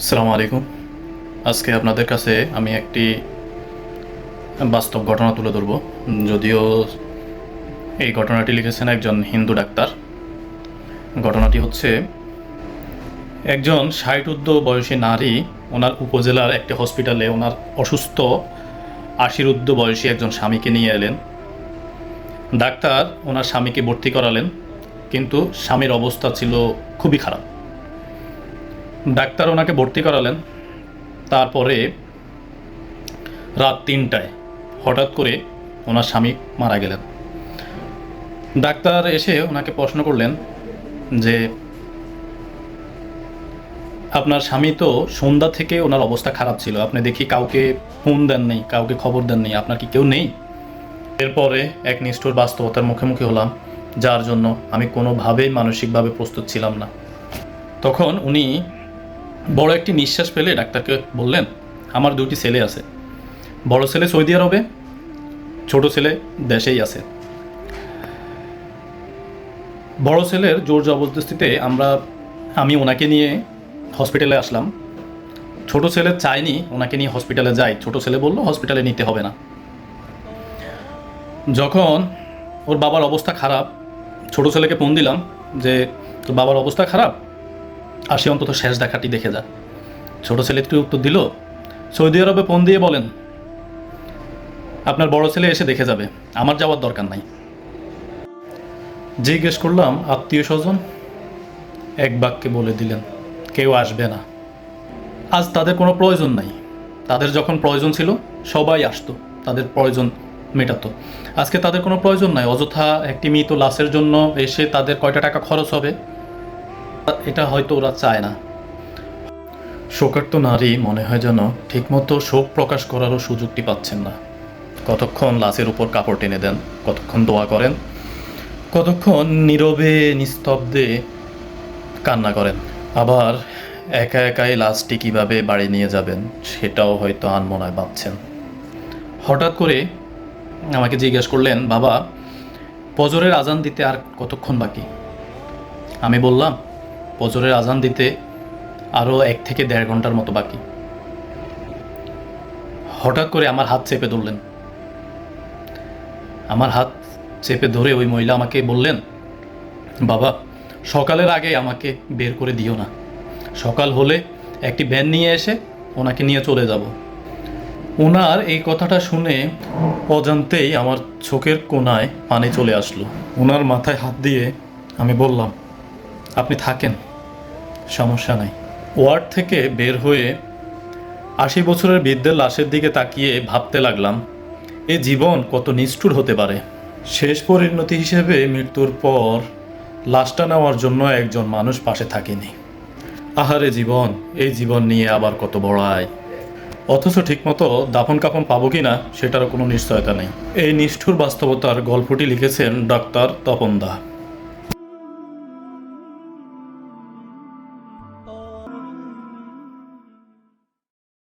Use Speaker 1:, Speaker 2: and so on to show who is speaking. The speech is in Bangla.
Speaker 1: আসসালামু আলাইকুম। আজকে আপনাদের কাছে আমি একটি বাস্তব ঘটনা তুলে ধরব। যদিও এই ঘটনাটি লিখেছেন একজন হিন্দু ডাক্তার। ঘটনাটি হচ্ছে, একজন ষাট ঊর্ধ্ব বয়সী নারী ওনার উপজেলার একটি হসপিটালে ওনার অসুস্থ আশির ঊর্ধ্ব বয়সী একজন স্বামীকে নিয়ে এলেন। ডাক্তার ওনার স্বামীকে ভর্তি করালেন, কিন্তু স্বামীর অবস্থা ছিল খুবই খারাপ। ডাক্তার ওনাকে ভর্তি করালেন, তারপরে রাত তিনটায় হঠাৎ করে ওনার স্বামী মারা গেলেন। ডাক্তার এসে ওনাকে প্রশ্ন করলেন যে, আপনার স্বামী তো সন্ধ্যা থেকে ওনার অবস্থা খারাপ ছিল। আপনি দেখি কাউকে ফোন দেন নেই, কাউকে খবর দেন নেই। আপনার কি কেউ নেই? এরপরে এক নিষ্ঠুর বাস্তবতার মুখে মুখে হলাম, যার জন্য আমি কোনোভাবেই মানসিকভাবে প্রস্তুত ছিলাম না। তখন উনি বড় একটি নিঃশ্বাস ফেলে ডাক্তারকে বললেন, আমার দুটি ছেলে আছে। বড় ছেলে সৌদি আরবে, ছোট ছেলে দেশেই আছে। বড় ছেলের জোর জবরদস্তিতে আমরা, আমি ওনাকে নিয়ে হসপিটালে আসলাম। ছোট ছেলে চায়নি ওনাকে নিয়ে হসপিটালে যাই। ছোট ছেলে বলল, হসপিটালে নিতে হবে না। যখন ওর বাবার অবস্থা খারাপ, ছোট ছেলেকে ফোন দিলাম যে, তোর বাবার অবস্থা খারাপ? আসি অন্তত শেষ দেখাটি দেখে যা। ছোট ছেলে একটু উত্তর দিল, সৌদি আরবে ফোন দিয়ে বলেন, আপনার বড় ছেলে এসে দেখে যাবে, আমার যাওয়ার দরকার নাই। জিজ্ঞেস করলাম, আত্মীয় স্বজন? এক বাক্যে বলে দিলেন, কেউ আসবে না। আজ তাদের কোনো প্রয়োজন নাই। তাদের যখন প্রয়োজন ছিল, সবাই আসতো। তাদের প্রয়োজন মেটাতো। আজকে তাদের কোনো প্রয়োজন নাই। অযথা একটি মৃত লাশের জন্য এসে তাদের কয়টা টাকা খরচ হবে? এটা হয়তো ওরা চায় না। শোকার্ত নারী মনে হয় যেন ঠিকমতো শোক প্রকাশ করারও সুযোগটি পাচ্ছেন না। কতক্ষণ লাশের উপর কাপড় টেনে দেন, কতক্ষণ দোয়া করেন, কতক্ষণ নীরবে, নিস্তব্ধে কান্না করেন। আবার একা একাই লাশটি কীভাবে বাড়ি নিয়ে যাবেন, সেটাও হয়তো আনমনায় ভাবছেন। হঠাৎ করে আমাকে জিজ্ঞেস করলেন, বাবা পজরের আজান দিতে আর কতক্ষণ বাকি? আমি বললাম পজরের আজান দিতে আরও এক থেকে দেড় ঘণ্টার মতো বাকি। হঠাৎ করে আমার হাত চেপে ধরলেন। আমার হাত চেপে ধরে ওই মহিলা আমাকে বললেন, বাবা, সকালের আগে আমাকে বের করে দিও না। সকাল হলে একটি ভ্যান নিয়ে এসে ওনাকে নিয়ে চলে যাব। ওনার এই কথাটা শুনে অজান্তেই আমার চোখের কোনায় পানি চলে আসলো। ওনার মাথায় হাত দিয়ে আমি বললাম, আপনি থাকেন। সমস্যা নাই। ওয়ার্ড থেকে বের হয়ে আশি বছরের বৃদ্ধের লাশের দিকে তাকিয়ে ভাবতে লাগলাম, এ জীবন কত নিষ্ঠুর হতে পারে। শেষ পরিণতি হিসেবে মৃত্যুর পর লাশটা নেওয়ার জন্য একজন মানুষ পাশে থাকেনি। আহারে জীবন, এই জীবন নিয়ে আবার কত বড়ায় অথচ ঠিকমতো দাফন কাফন পাবো কি না সেটারও কোনো নিশ্চয়তা নেই। এই নিষ্ঠুর বাস্তবতার গল্পটি লিখেছেন ডক্টর তপন দা।